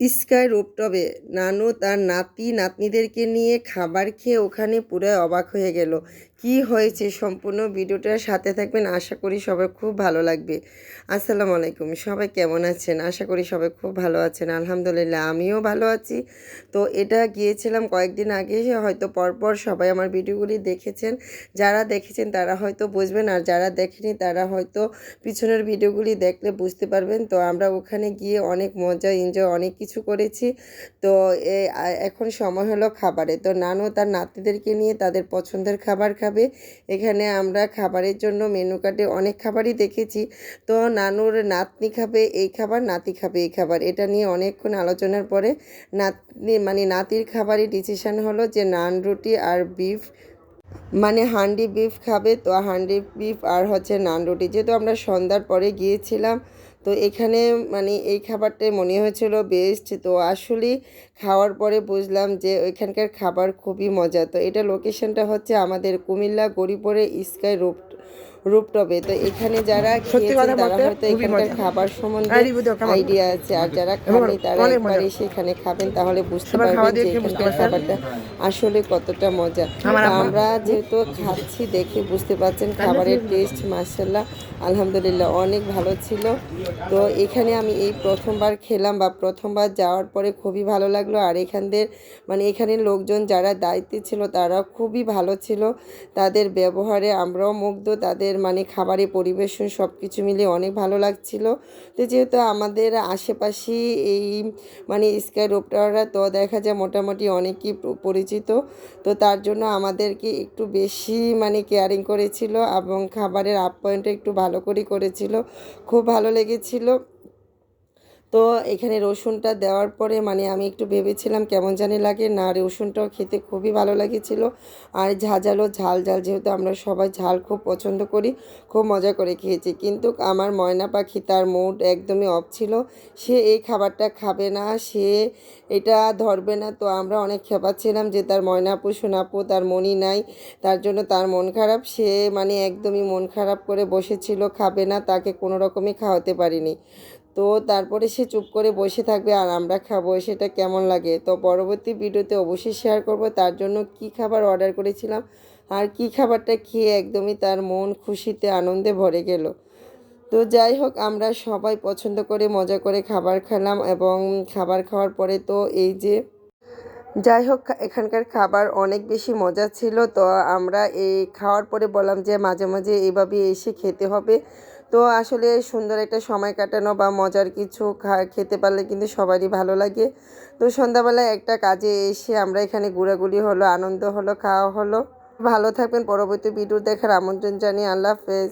Sky রোপটবে নানু তার নাতি, নাতনিদেরকে নিয়ে খাবার খেয়ে ওখানে পুরো অবাক হয়ে গেল। কি হয়েছে? সম্পূর্ণ ভিডিওটার সাথে থাকবেন। আশা করি সবাই খুব ভালো লাগবে। আসসালামু আলাইকুম। সবাই কেমন আছেন? আশা করি সবাই খুব ভালো আছেন। আলহামদুলিল্লাহ, আমিও ভালো আছি। তো এটা গিয়েছিলাম কয়েকদিন আগে, হয়তো পরপর সবাই আমার ভিডিওগুলি দেখেছেন। যারা দেখেছেন তারা হয়তো বুঝবেন, আর যারা দেখেনি তারা হয়তো পিছনের ভিডিওগুলি দেখলে বুঝতে পারবেন। তো আমরা ওখানে গিয়ে অনেক মজা, এনজয়, অনেক কিছু করেছি। তো এখন সময় হলো খাবারে তো নানু তার নাতিদেরকে নিয়ে তাদের পছন্দের খাবার খাবে। এখানে আমরা খাবারের জন্য মেনু কার্ডে অনেক খাবারই দেখেছি। তো নানুর নাতনি খাবে, এই খাবার, নাতি খাবে, এই খাবার। এটা নিয়ে অনেকক্ষণ আলোচনার পরে নাতনি মানে নাতির খাবারই ডিসিশান হলো যে নান রুটি আর বিফ মানে হান্ডি বিফ খাবে। তো হান্ডি বিফ আর হচ্ছে নান রুটি। যেহেতু আমরা সন্ধ্যার পরে গিয়েছিলাম তো এখানে মানে এই খাবারটাই মনে হয়েছিল বেস্ট তো আসলে খাওয়ার পরে বুঝলাম যে ওইখানকার খাবার খুবই মজা তো এটা লোকেশনটা হচ্ছে আমাদের কুমিল্লা গরিপুরে স্কাই রুপ রুপটপে তো এখানে যারা খেয়েছেন তারা হয়তো এখানকার খাবার সম্বন্ধে কেমন? আইডিয়া আছে। আর যারা খাননি তারা একবার এসে এখানে খাবেন তাহলে বুঝতে পারবেন যে এখানকার খাবারটা আসলে কতটা মজা। আমার যেহেতু খাচ্ছি দেখে বুঝতে পারছেন খাবারের টেস্ট মার্শাল্লাহ আলহামদুলিল্লাহ অনেক ভালো ছিল। তো এখানে আমি এই প্রথমবার খেলাম বা প্রথমবার যাওয়ার পরে খুবই ভালো লাগল। আর এখানদের মানে এখানের লোকজন যারা দায়িত্বে ছিল তারা খুবই ভালো ছিল। তাদের ব্যবহারে আমরাও মুগ্ধ তাদের মানে খাবারে পরিবেশন সব কিছু মিলে অনেক ভালো লাগছিল। তো যেহেতু আমাদের আশেপাশে এই মানে স্কাই রোপটাররা, তো দেখা যায় মোটামুটি অনেকই পরিচিত। তো তার জন্য আমাদেরকে একটু বেশি মানে কেয়ারিং করেছিল এবং খাবারের আপ পয়েন্টটা একটু ভালো করে করেছিল। খুব ভালো লেগেছিল। তো এখানে রসুনটা দেওয়ার পরে মানে আমি একটু ভেবেছিলাম কেমন জানি লাগে। না, রসুনটাও খেতে খুবই ভালো লাগেছিল। আর ঝাঁঝালো ঝাল ঝাল যেহেতু আমরা সবাই ঝাল খুব পছন্দ করি, খুব মজা করে খেয়েছি। কিন্তু আমার ময়না পাখি তার মুড একদমই অফ ছিল। সে এই খাবারটা খাবে না, সে এটা ধরবে না। তো আমরা অনেক খেপাচ্ছিলাম যে তার ময়নাপু সোনাপু তার মনি নাই। তার জন্য তার মন খারাপ। সে মানে একদমই মন খারাপ করে বসেছিল, খাবে না, তাকে কোনো রকমই খাওয়াতে পারিনি। তো তারপরে সে চুপ করে বসে থাকবে আর আমরা খাব, সেটা কেমন লাগে? তো পরবর্তী ভিডিওতে অবশ্যই শেয়ার করব, তার জন্য কি খাবার অর্ডার করেছিলাম আর কি খাবারটা খেয়ে একদমই তার মন খুশিতে আনন্দে ভরে গেল। তো যাই হোক, আমরা সবাই পছন্দ করে মজা করে খাবার খেলাম এবং খাবার খাওয়ার পরে তো এই যে যাই হোক, এখানকার খাবার অনেক বেশি মজা ছিল। তো আমরা এই খাওয়ার পরে বললাম যে মাঝে মাঝে এইভাবে এসে খেতে হবে। তো আসলে সুন্দর একটা সময় কাটানো বা মজার কিছু খেতে পারলে কিন্তু সবারই ভালো লাগে। তো সন্ধ্যাবেলায় একটা কাজে এসে আমরা এখানে ঘোরাঘুরি হলো, আনন্দ হলো, খাওয়া হলো। ভালো থাকবেন, পরবর্তী ভিডিও দেখার আমন্ত্রণ জানিয়ে আল্লাহ হাফেজ।